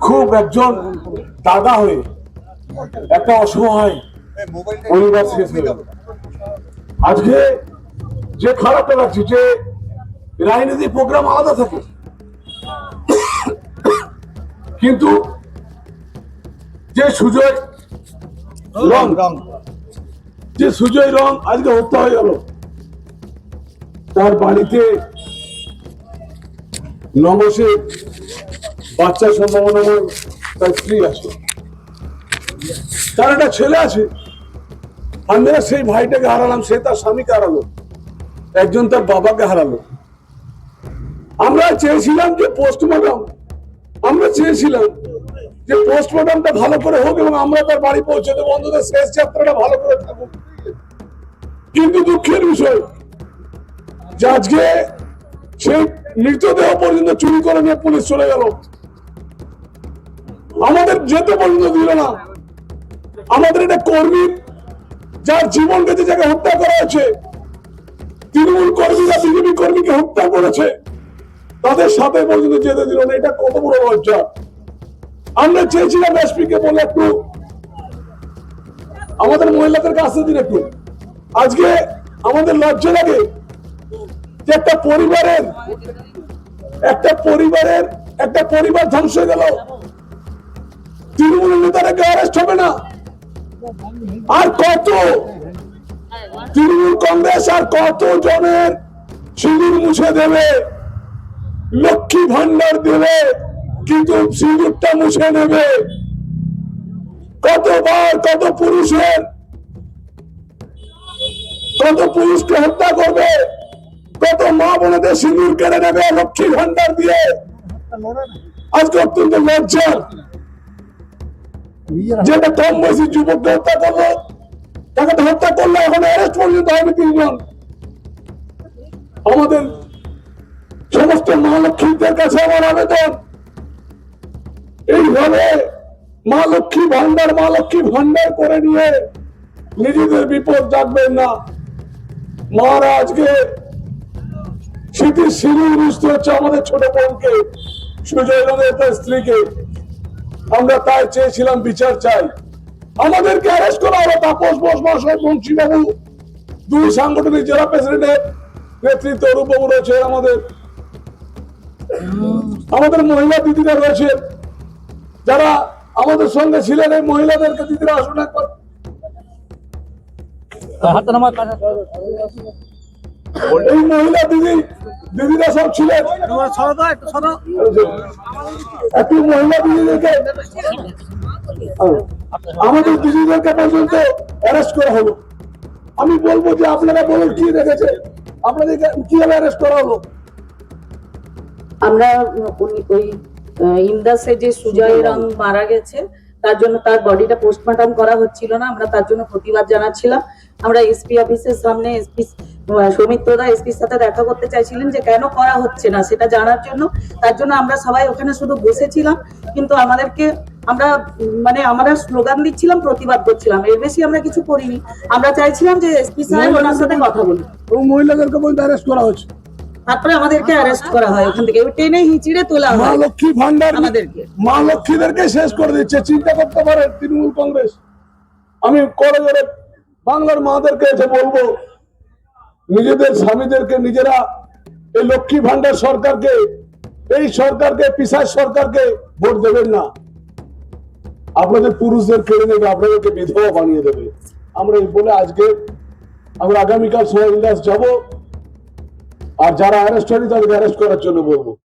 খুব একজন দাদা হয়ে একটা অসহায় পরিবার। আজকে যে খারাপটা লাগছে যে রাজনীতি প্রোগ্রাম আলাদা থাকে কিন্তু যে সুজয় রং রং যে সুজয় রং আজকে হত্যা হয়ে গেল তার বাড়িতে নবসে বাচ্চার সম্ভাবনাময় তার স্ত্রী আছে তার একটা ছেলে আছে আমরা সেই ভাইটাকে হারালাম সে তার স্বামীকে হারালো একজন তার বাবাকে হারালো। আমরা চেয়েছিলাম যে পোস্টমর্টম আমরা চেয়েছিলাম যে পোস্টমর্টমটা ভালো করে হোক এবং আমরা তার বাড়ি পৌঁছে দেবো, অন্তত শেষ যাত্রাটা ভালো করে থাকুক। কিন্তু দুঃখের বিষয়, যে আজকে সেই মৃতদেহ পর্যন্ত চুরি করে নিয়ে পুলিশ চলে গেল। আমাদের যেতে পর্যন্ত দিল না। আমাদের এটা কর্মী যার জীবন গেছে যাকে হত্যা করা হয়েছে, তৃণমূল কর্মীরা বিজেপি কর্মীকে হত্যা করেছে। তাদের সাথে পর্যন্ত যেতে দিল না, এটা কত বড় লজ্জা। আমরা চেয়েছিলাম এসপিকে বলে একটু, আমাদের মহিলাদেরকে আসতে দিন একটু। আজকে আমাদের লজ্জা লাগে যে একটা পরিবারের একটা পরিবারের, একটা পরিবার ধ্বংস হয়ে গেল। তৃণমূল নেতারা কেউ অ্যারেস্ট হবে না। আর কত? তৃণমূল কংগ্রেস আর কত জনের সিঁদুর মুছে দেবে? লক্ষ্মী ভান্ডার দেবে, কিন্তু সিঁদুরটা মুছে নেবে। কতবার কত পুরুষের, কত পুরুষকে হত্যা করবে, কত মা বোনেদের সিঁদুর কেড়ে নেবে লক্ষ্মী ভান্ডার দিয়ে। আজকে অত্যন্ত লজ্জা যেটা কম বয়সী যুবককে হত্যা করল, তাকে হত্যা করল, এখন অ্যারেস্ট পর্যন্ত হয়নি তিনজন। আমাদের সমস্ত মা লক্ষ্মীদের কাছে আমার আবেদন। এইভাবে মা লক্ষ্মী ভান্ডার মা লক্ষ্মী ভান্ডার করে নিয়ে নিজেদের বিপদ ডাকবেন না। মারা আজকে বুঝতে হচ্ছে আমাদের ছোট বোনকে সুজয় রঙের তার স্ত্রীকে। আমরা তাই চেয়েছিলাম বিচার চাই। আমাদেরকে অ্যারেস্ট করা হলো তাপস বোস, মহাশয় দুই সাংগঠনিক জেলা প্রেসিডেন্টের নেতৃত্ব অরূপবাবু রয়েছে আমাদের আমাদের মহিলা দিদিরা রয়েছে। যারা আমাদের সঙ্গে ছিলেন এই মহিলাদেরকে দিদিরা আসুন একবার। এই মহিলা দিদি দিদিরা সব ছিলেন। একটু মহিলা দিদিদেরকে আমাদের দিদিদেরকে পর্যন্ত অ্যারেস্ট করা হলো। আমি বলব যে আপনারা বলুন কি দেখেছে আপনাদেরকে কীভাবে অ্যারেস্ট করা হলো? আমরা ওই ইন্দাসে যে সুজয় রং মারা গেছে তার জন্য তার বডিটা পোস্টমর্টম করা হচ্ছিল না। আমরা তার জন্য প্রতিবাদ জানাচ্ছিলাম। আমরা এসপি অফিসের সামনে এসপি সৌমিত্রদা এসপির সাথে দেখা করতে চাইছিলেন যে কেন করা হচ্ছে না সেটা জানার জন্য। তার জন্য আমরা সবাই ওখানে শুধু বসেছিলাম কিন্তু আমাদেরকে আমরা মানে আমরা স্লোগান দিচ্ছিলাম প্রতিবাদ করছিলাম। এর বেশি আমরা কিছু করিনি। আমরা চাইছিলাম যে এসপি সাহেব ওনার সাথে কথা বলুন এবং মহিলাদেরকে পর্যন্ত অ্যারেস্ট করা হচ্ছে। তারপরে আমাদেরকে অ্যারেস্ট করা হয়। ওখান থেকে টেনে হিঁচড়ে তোলা মা লক্ষ্মী ভান্ডার আমাদেরকে। মা লক্ষ্মীদেরকে শেষ করে দিচ্ছে চিন্তা করতে পারে তৃণমূল কংগ্রেস। আমি করে করে বাংলার মাদেরকে এসে বলব নিজেদের স্বামীদেরকে নিজেরা এই লক্ষ্মী ভান্ডার সরকারকে এই সরকারকে পিসার সরকারকে ভোট দেবেন না। আপনাদের পুরুষদের কেড়ে নেবে আপনাদেরকে বিধবা বানিয়ে দেবে। আমরা এই বলে আজকে আমরা আগামীকাল সোহেল দাস যাব। আর যারা অ্যারেস্ট হয়নি তাদেরকে অ্যারেস্ট করার জন্য বলব।